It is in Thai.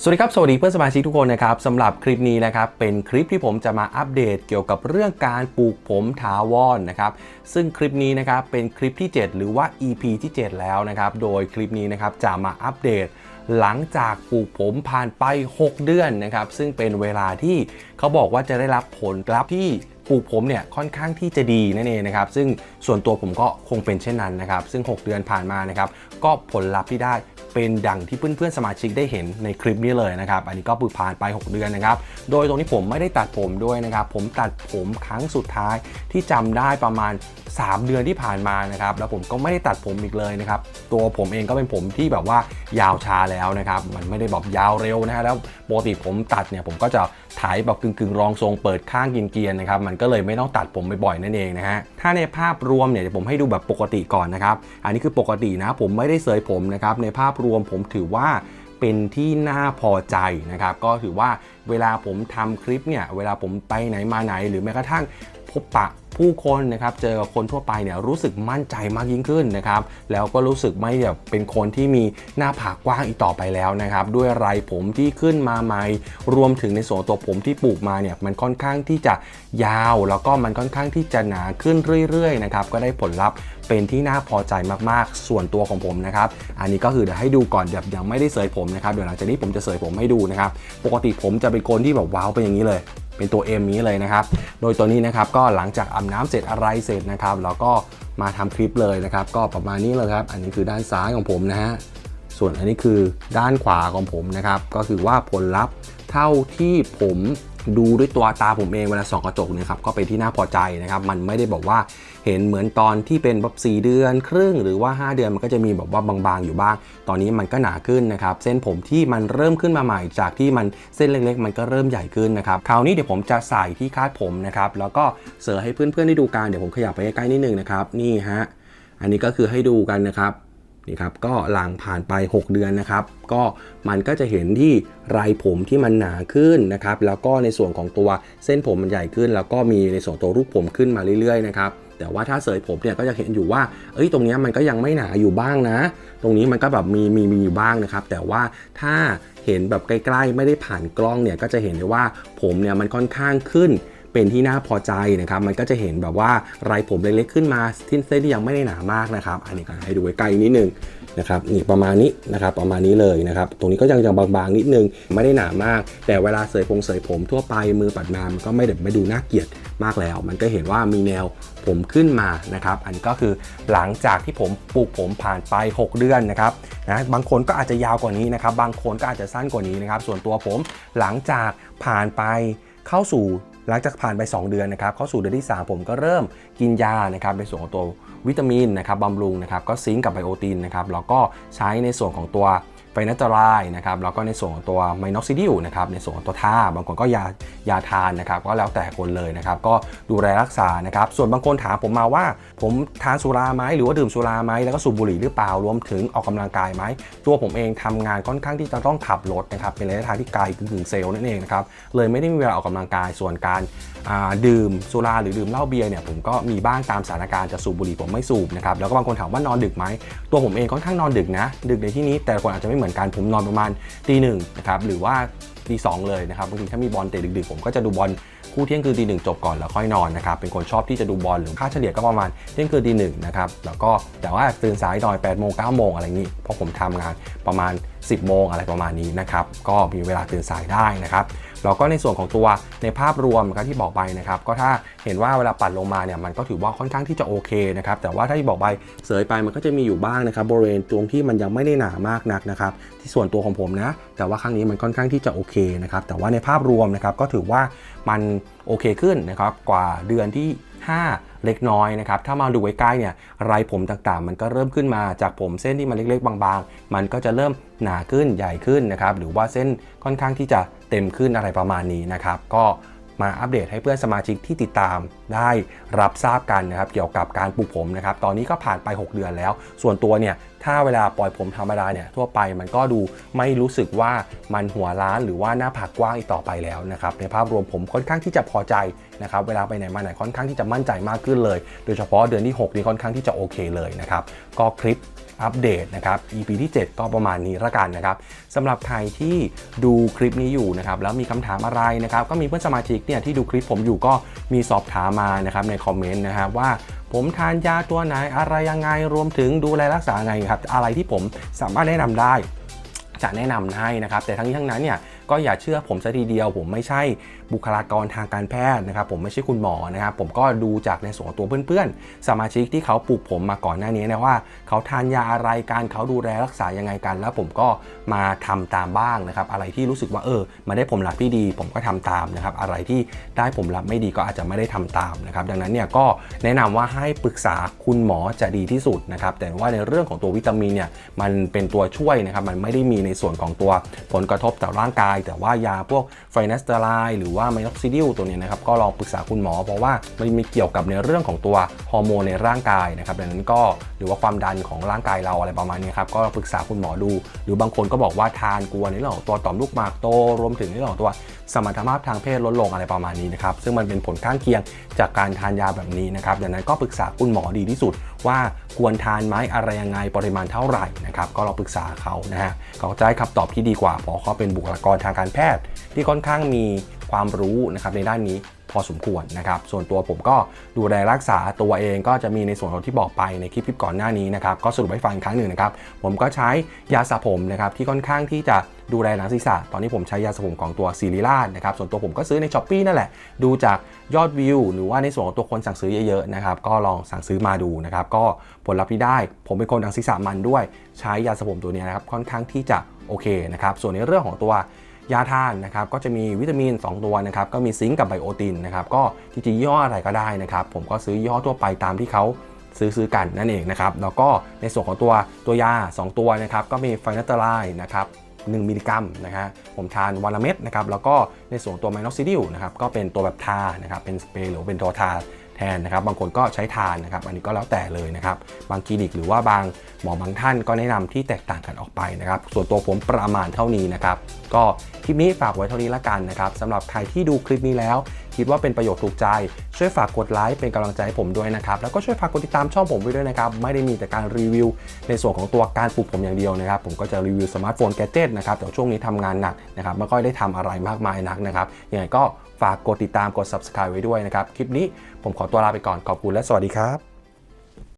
สวัสดีครับ สวัสดีเพื่อนสมาชิกทุกคนนะครับสำหรับคลิปนี้นะครับเป็นคลิปที่ผมจะมาอัปเดตเกี่ยวกับเรื่องการปลูกผมถาวรนนะครับซึ่งคลิปนี้นะครับเป็นคลิปที่ 7 หรือว่า EP ที่ 7 แล้วนะครับโดยคลิปนี้นะครับจะมาอัปเดตหลังจากปลูกผมผ่านไป 6 เดือนนะครับซึ่งเป็นเวลาที่เขาบอกว่าจะได้รับผลลัพธ์ที่ปลูกผมเนี่ยค่อนข้างที่จะดีนั่นเองนะครับซึ่งส่วนตัวผมก็คงเป็นเช่นนั้นนะครับซึ่ง 6 เดือนผ่านมานะครับก็ผลลัพธ์ที่ได้ เป็นดังที่เพื่อนๆสมาชิกได้เห็นในคลิปนี้เลยนะครับ อันนี้ก็ปึกผ่านไป 6 เดือนนะครับ โดยตรงนี้ผมไม่ได้ตัดผมด้วยนะครับ ผมตัดผมครั้งสุดท้ายที่จำได้ประมาณ 3 เดือนที่ผ่านมานะครับแล้วผมก็ไม่ได้ตัดผมอีกเลยนะครับตัวผมเองก็เป็นผมที่แบบว่ายาวชาแล้วนะครับมันไม่ได้แบบยาวเร็วนะฮะแล้วปกติผมตัดเนี่ยผมก็จะถ่ายแบบกึ่งๆ รองทรงเปิดข้างกินเกียนๆนะครับมันก็เลยไม่ต้องตัดผมบ่อยๆนั่นเองนะฮะถ้าในภาพรวมเนี่ยผมให้ดูแบบปกติก่อนนะครับอันนี้คือปกตินะผมไม่ได้เสยผมนะครับในภาพรวมผมถือว่าเป็นที่น่าพอใจนะครับ ก็ถือว่าเวลาผมทำคลิปเนี่ย เวลาผมไปไหนมาไหน หรือแม้กระทั่ง บปะผู้คนนะครับเจอกับคนทั่วไปเนี่ยรู้สึกมั่นใจมากยิ่งขึ้นนะครับแล้วก็รู้สึกไม่แบบเป็นคนที่มีหน้าผากกว้างอีกต่อไปแล้วนะครับด้วยไรผมที่ขึ้นมาใหม่รวมถึงในส่วนตัวผมที่ปลูกมาเนี่ยมันค่อนข้างที่จะยาว แล้วก็มันค่อนข้างที่จะหนาขึ้นเรื่อยๆนะครับก็ได้ผลลัพธ์เป็นที่น่าพอใจมากๆ ส่วนตัวของผมนะครับ อันนี้ก็คือเดี๋ยวให้ดูก่อนแบบยังไม่ได้เสยผมนะครับเดี๋ยวหลังจากนี้ผมจะเสยผมให้ดูนะครับปกติผมจะเป็นคนที่แบบว้าวเป็นอย่างนี้เลย เป็นตัว M นี้เลยนะครับ โดยตัวนี้นะครับก็หลังจากอาบน้ำเสร็จอะไรเสร็จนะครับเราก็มาทำคลิปเลยนะครับ ก็ประมาณนี้เลยครับ อันนี้คือด้านซ้ายของผมนะฮะส่วนอันนี้คือด้านขวาของผมนะครับ ก็คือว่าผลลัพธ์เท่าที่ผม ดูด้วยตัวตาผมเองเวลาส่องกระจกนะครับก็เป็นที่น่าพอใจนะครับ มันไม่ได้บอกว่าเห็นเหมือนตอนที่เป็นแบบ4เดือนครึ่งหรือว่า 5 เดือนมันก็จะมีแบบว่าบางๆอยู่บ้าง ตอนนี้มันก็หนาขึ้นนะครับ เส้นผมที่มันเริ่มขึ้นมาใหม่จากที่มันเส้นเล็กๆ มันก็เริ่มใหญ่ขึ้นนะครับคราวนี้เดี๋ยวผมจะใส่ที่คาดผมนะครับแล้วก็เสิร์ฟให้เพื่อนๆได้ดูกันเดี๋ยวผมขยับไปใกล้ๆนิดนึงนะครับนี่ฮะอันนี้ก็คือให้ดูกันนะครับ นี่ครับก็หลังผ่านไป 6 เดือนนะครับ ก็มันก็จะเห็นที่ไรผมที่มันหนาขึ้นนะครับ แล้วก็ในส่วนของตัวเส้นผมมันใหญ่ขึ้น แล้วก็มีในส่วนตัวรูปผมขึ้นมาเรื่อยๆนะครับแต่ว่าถ้าเสยผมเนี่ยก็จะเห็นอยู่ว่า เอ้ย ตรงนี้มันก็ยังไม่หนาอยู่บ้างนะ ตรงนี้มันก็แบบมีมีมีอยู่บ้างนะครับ แต่ว่าถ้าเห็นแบบใกล้ ๆ ไม่ได้ผ่านกล้องเนี่ยก็จะเห็นได้ว่าผมเนี่ยมันค่อนข้างขึ้น เป็นที่น่าพอใจนะครับ มันก็จะเห็นแบบว่าไรผมเล็กๆขึ้นมาที่เส้นที่ยังไม่ได้หนามากนะครับ อันนี้ก็ให้ดูใกล้ๆนิดนึงนะครับนี่ประมาณนี้นะครับประมาณนี้เลยนะครับตรงนี้ก็ยังยังบางๆนิดนึงไม่ได้หนามาก แต่เวลาเสยผมเสยผมทั่วไปมือปัดมามันก็ไม่ได้ไม่ดูน่าเกลียดมากแล้ว มันก็เห็นว่ามีแนวผมขึ้นมานะครับอันนี้ก็คือหลังจากที่ผมปลูกผมผ่านไป 6 เดือนนะครับนะบางคนก็อาจจะยาวกว่านี้นะครับบางคนก็อาจจะสั้นกว่านี้นะครับส่วนตัวผมหลังจากผ่านไปเข้าสู่ หลังจากผ่านไป 2 เดือนนะครับเข้าสู่เดือนที่ 3 ผมก็เริ่มกินยานะครับในส่วนของตัววิตามินนะครับบำรุงนะครับก็ซิงก์กับไบโอตินนะครับแล้วก็ใช้ในส่วนของตัว ไฟนัตรายนะครับแล้วก็ในส่วนของตัวไมนอกซิดิลนะครับในส่วนของตัวท่าบางคนก็ยายาทานนะครับก็แล้วแต่คนเลยนะครับก็ดูแลรักษานะครับส่วนบางคนถามผมมาว่า ผมทานสุราไหมหรือว่าดื่มสุราไหมแล้วก็สูบบุหรี่หรือเปล่ารวมถึงออกกำลังกายไหมตัวผมเองทำงานค่อนข้างที่จะต้องขับรถนะครับเป็นระยะทางที่ไกลกึ่งเซลล์นั่นเองนะครับเลยไม่ได้มีเวลาออกกำลังกายส่วนการดื่มสุราหรือดื่มเหล้าเบียร์เนี่ยผมก็มีบ้างตามสถานการณ์จะสูบบุหรี่ผมไม่สูบนะครับแล้วก็บางคนถามว่านอนดึกไหมตัวผมเองค่อนข้างนอนดึกนะดึกในที่นี้แต่คนอาจจะไม่เหมือนกันผมนอนประมาณตีหนึ่งนะครับหรือว่าตีสองเลยนะครับบางทีถ้ามีบอลเตะดึกๆ ผมก็จะดูบอลคู่เที่ยงคืนตีหนึ่งจบก่อนแล้วค่อยนอนนะครับเป็นคนชอบที่จะดูบอลหรือค่าเฉลี่ยก็ประมาณเที่ยงคืนตีหนึ่งนะครับแล้วก็แต่ว่าตื่นสายหน่อย8ปดโมงเก้าโมงอะไรอย่างนี้เพราะผมทำงานประมาณ 10โมงอะไรประมาณนี้นะครับก็มีเวลาตื่นสายได้นะครับ แล้วก็ในส่วนของตัวในภาพรวมครับที่บอกไปนะครับก็ถ้าเห็นว่าเวลาปัดลงมาเนี่ยมันก็ถือว่าค่อนข้างที่จะโอเคนะครับแต่ว่าถ้าที่บอกไปเสยไปมันก็จะมีอยู่บ้างนะครับบริเวณตรงที่มันยังไม่ได้หนามากนักนะครับที่ส่วนตัวของผมนะ แต่ว่าครั้งนี้มันค่อนข้างที่จะโอเคนะครับแต่ว่าในภาพรวมนะครับก็ถือว่ามันโอเคขึ้นนะครับกว่าเดือนที่ 5 เล็กน้อยนะครับถ้ามาดูใกล้ๆเนี่ยไรผมต่างๆ มันก็เริ่มขึ้นมาจากผมเส้นที่มันเล็กๆ บางๆ มันก็จะเริ่มหนาขึ้นใหญ่ขึ้นนะครับหรือว่าเส้นค่อนข้างที่จะ เต็มขึ้นอะไรประมาณนี้นะครับ ก็มาอัปเดตให้เพื่อนสมาชิกที่ติดตามได้รับทราบกันนะครับ เกี่ยวกับการปลูกผมนะครับ ตอนนี้ก็ผ่านไป 6 เดือนแล้ว ส่วนตัวเนี่ย ถ้าเวลาปล่อยผมธรรมดาเนี่ยทั่วไปมันก็ดูไม่รู้สึกว่ามันหัวล้านหรือว่าหน้าผากกว้างอีกต่อไปแล้วนะครับ ในภาพรวมผมค่อนข้างที่จะพอใจนะครับ เวลาไปไหนมาไหนค่อนข้างที่จะมั่นใจมากขึ้นเลย โดยเฉพาะเดือนที่ 6 นี้ค่อนข้างที่จะโอเคเลยนะครับ ก็คลิป อัปเดตนะครับ EP ที่ 7 ก็ประมาณนี้ละกันนะครับสำหรับใครที่ดูคลิปนี้อยู่นะครับแล้วมีคำถามอะไรนะครับก็มีเพื่อนสมาชิกเนี่ยที่ดูคลิปผมอยู่ก็มีสอบถามมานะครับในคอมเมนต์นะครับว่าผมทานยาตัวไหนอะไรยังไงรวมถึงดูแลรักษาไงครับอะไรที่ผมสามารถแนะนำได้จะแนะนำให้นะครับแต่ทั้งนี้ทั้งนั้นเนี่ย ก็อย่าเชื่อผมซะทีเดียว ผมไม่ใช่บุคลากรทางการแพทย์นะครับผมไม่ใช่คุณหมอนะครับผมก็ดูจากในส่วนตัวเพื่อนๆ สมาชิกที่เขาปลูกผมมาก่อนหน้านี้นะว่าเขาทานยาอะไรการเขาดูแลรักษายังไงกัน แล้วผมก็มาทำตามบ้างนะครับอะไรที่รู้สึกว่าเออมาได้ผลลัพธ์ที่ดี ผมก็ทำตามนะครับอะไรที่ได้ผลลัพธ์ไม่ดีก็อาจจะไม่ได้ทำตามนะครับดังนั้นเนี่ยก็แนะนำว่าให้ปรึกษาคุณหมอจะดีที่สุดนะครับแต่ว่าในเรื่องของตัววิตามินเนี่ยมันเป็นตัวช่วยนะครับมันไม่ได้มีในส่วนของตัวผลกระทบต่อร่างกายแต่ว่ายาพวกไฟนัสเตอไรหรือว่าไมโนอกซิดิลตัวนี้นะครับก็ลองปรึกษาคุณหมอ เพราะว่ามันมีเกี่ยวกับในเรื่องของตัวฮอร์โมนในร่างกายนะครับดังนั้นก็หรือว่าความดันของร่างกายเราอะไรประมาณนี้ครับก็ปรึกษาคุณหมอดู หรือบางคนก็บอกว่าทานกลัวในเรื่องของตัวต่อมลูกหมากโตรวมถึงในเรื่องของตัวสมรรถภาพทางเพศลดลงอะไรประมาณนี้นะครับซึ่งมันเป็นผลข้างเคียงจากการทานยาแบบนี้นะครับดังนั้นก็ปรึกษาคุณหมอดีที่สุด ว่าควรทานไหมอะไรยังไงปริมาณเท่าไหร่นะครับก็เราปรึกษาเขานะฮะเขาจะให้คำตอบที่ดีกว่าเพราะเขาเป็นบุคลากรทางการแพทย์ ที่ค่อนข้างมีความรู้นะครับในด้านนี้ อสมควรนะครับ ส่วนตัวผมก็ดูแลรักษาตัวเองก็จะมีในส่วนของที่บอกไปในคลิปก่อนหน้านี้นะครับก็สรุปให้ฟังอีกครั้งหนึ่งนะครับ ผมก็ใช้ยาสระผมนะครับที่ค่อนข้างที่จะดูแลหนังศีรษะ ตอนนี้ผมใช้ยาสระผมของตัวซีรีรานะครับ ส่วนตัวผมก็ซื้อในช้อปปีนั่นแหละ ดูจากยอดวิว หรือว่าในส่วนของตัวคนสั่งซื้อเยอะๆนะครับ ก็ลองสั่งซื้อมาดูนะครับ ก็ผลลัพธ์ที่ได้ ผมเป็นคนหนังศีรษะมันด้วย ใช้ยาสระผมตัวนี้นะครับ ค่อนข้างที่จะโอเคนะครับ ส่วนในเรื่องของตัว ยาทานนะครับก็จะมีวิตามิน 2 ตัวนะครับก็มีซิงค์กับไบโอตินนะครับก็จริงๆย่ออะไรก็ได้นะครับผมก็ซื้อย่อทั่วไปตามที่เขาซื้อซื้อกันนั่นเองนะครับแล้วก็ในส่วนของตัวตัวยา 2 ตัวนะครับก็มีไฟนัตไลน์นะครับ1มิลลิกรัมนะฮะผมทานวันละเม็ดนะครับแล้วก็ในส่วนตัวไมโนซิดิลนะครับก็เป็นตัวแบบทานะครับเป็นสเปรย์หรือเป็นตัวทาแทนนะครับบางคนก็ใช้ทานนะครับอันนี้ก็แล้วแต่เลยนะครับบางคลินิกหรือว่าบางหมอบางท่านก็แนะนำที่แตกต่างกันออกไปนะครับ ส่วนตัวผมประมาณเท่านี้นะครับ ก็คลิปนี้ฝากไว้เท่านี้ละกันนะครับสำหรับใครที่ดูคลิปนี้แล้ว คิดว่าเป็นประโยชน์ถูกใจ ช่วยฝากกดไลค์เป็นกำลังใจให้ผมด้วยนะครับ แล้วก็ช่วยฝากกดติดตามช่องผมไว้ด้วยนะครับ ไม่ได้มีแต่การรีวิว ในส่วนของตัวการปลูกผมอย่างเดียวนะครับ ผมก็จะรีวิวสมาร์ทโฟนแกจ g ตนะครับแต่ช่วงนี้ทำงานหนักนะครับไม่ค่อยได้ทำอะไรมากมายนักนะครับยังไงก็ฝากกดติดตามกด subscribe ไว้ด้วยนะครับ คลิปนี้ผมขอตัวลาไปก่อน ขอบคุณและสวัสดีครับ